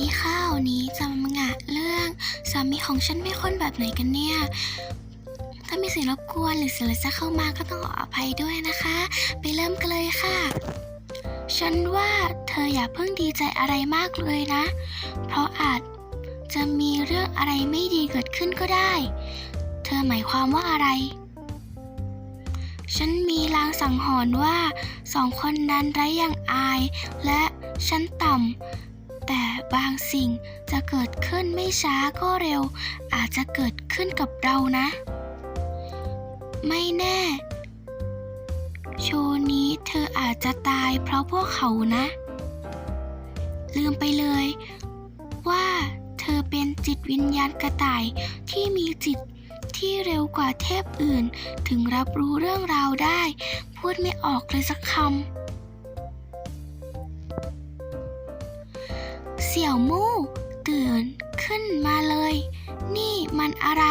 ดีค่ะวันนี้จะมางะเรื่องสามีของฉันเป็นคนแบบไหนกันเนี่ย ถ้ามีเสียงรบกวนหรือเสียงอะไรจะเข้ามาก็ต้องขออภัยด้วยนะคะ ไปเริ่มกันเลยค่ะ ฉันว่าเธออย่าเพิ่งดีใจอะไรมากเลยนะ เพราะอาจจะมีเรื่องอะไรไม่ดีเกิดขึ้นก็ได้ เธอหมายความว่าอะไร ฉันมีลางสังหรณ์ว่าสองคนนั้นไร้อย่างอาย และฉันต่ำ บางสิ่งจะเกิดขึ้นไม่ช้าก็เร็ว อาจจะเกิดขึ้นกับเรานะ ไม่แน่ โชว์นี้เธออาจจะตายเพราะพวกเขานะ ลืมไปเลย ว่าเธอเป็นจิตวิญญาณกระต่ายที่มีจิตที่เร็วกว่าเทพอื่น ถึงรับรู้เรื่องราวได้ พูดไม่ออกเลยสักคำ สี่ยวมู่ตื่นขึ้นมาเลย นี่มันอะไร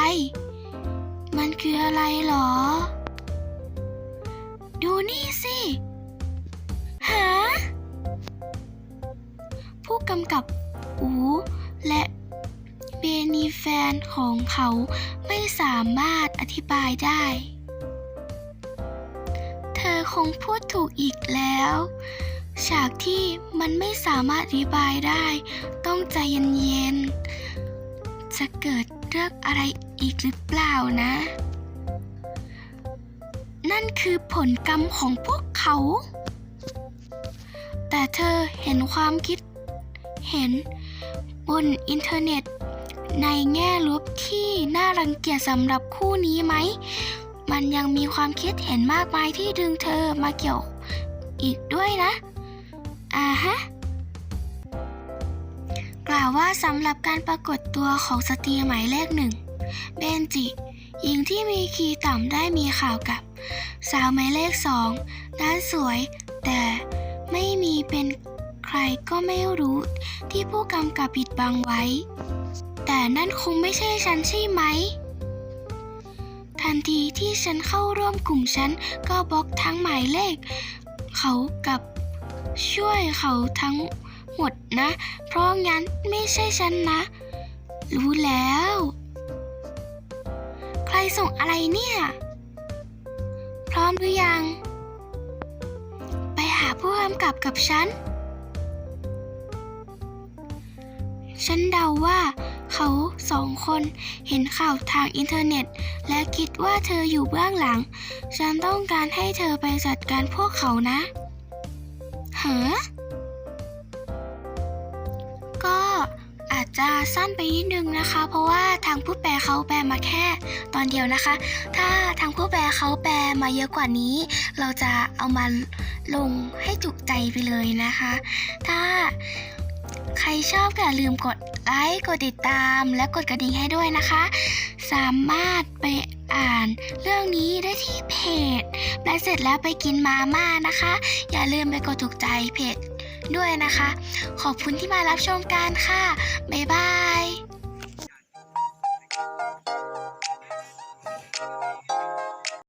มันคืออะไรหรอ ดูนี่สิหาผู้กำกับอูและเบนีแฟนของเขาไม่สามารถอธิบายได้ คงพูดถูกอีกแล้ว ฉากที่มันไม่สามารถอธิบายได้ ต้องใจเย็นๆ จะเกิดเรื่องอะไรอีกหรือเปล่านะ นั่นคือผลกรรมของพวกเขา แต่เธอเห็นความคิดเห็น บนอินเทอร์เน็ต ในแง่ลบที่น่ารังเกียจสำหรับคู่นี้ไหม มันยังมีความคิดเห็นมากมายที่ดึงเธอมาเกี่ยวอีกด้วยนะ อ่าฮะ กล่าวว่าสำหรับการปรากฏตัวของสตรีหมายเลขหนึ่ง เบนจิหญิงที่มีคีย์ต่ำได้มีข่าวกับ สาวหมายเลขสองด้านสวย แต่ไม่มีเป็นใครก็ไม่รู้ที่ผู้กำกับปิดบังไว้ แต่นั่นคงไม่ใช่ฉันใช่ไหม ทันทีที่ฉันเข้าร่วมกลุ่มฉันก็บล็อกทั้งหมายเลข เขากับช่วยเขาทั้งหมดนะ เพราะงั้นไม่ใช่ฉันนะ รู้แล้ว ใครส่งอะไรเนี่ย พร้อมหรือยัง ไปหาผู้กำกับกับฉัน ฉันเดาว่า เขาสองคนเห็นข่าวทางอินเทอร์เน็ต และคิดว่าเธออยู่เบื้องหลัง ฉันต้องการให้เธอไปจัดการพวกเขานะ เหรอก็อาจจะสั้นไปนิดนึงนะคะ เพราะว่าทางผู้แปลเขาแปลมาแค่ ตอนเดียวนะคะ ถ้าทางผู้แปลเขาแปลมาเยอะกว่านี้ เราจะเอามาลงให้จุใจไปเลยนะคะ ถ้า ใครชอบก็อย่าลืมกดไลค์กดติดตาม และกดกระดิ่งให้ด้วยนะคะ สามารถไปอ่านเรื่องนี้ได้ที่เพจและเสร็จแล้วไปกินมาม่านะคะ อย่าลืมไปกดถูกใจเพจด้วยนะคะ ขอบคุณที่มารับชมกันค่ะ บ๊ายบาย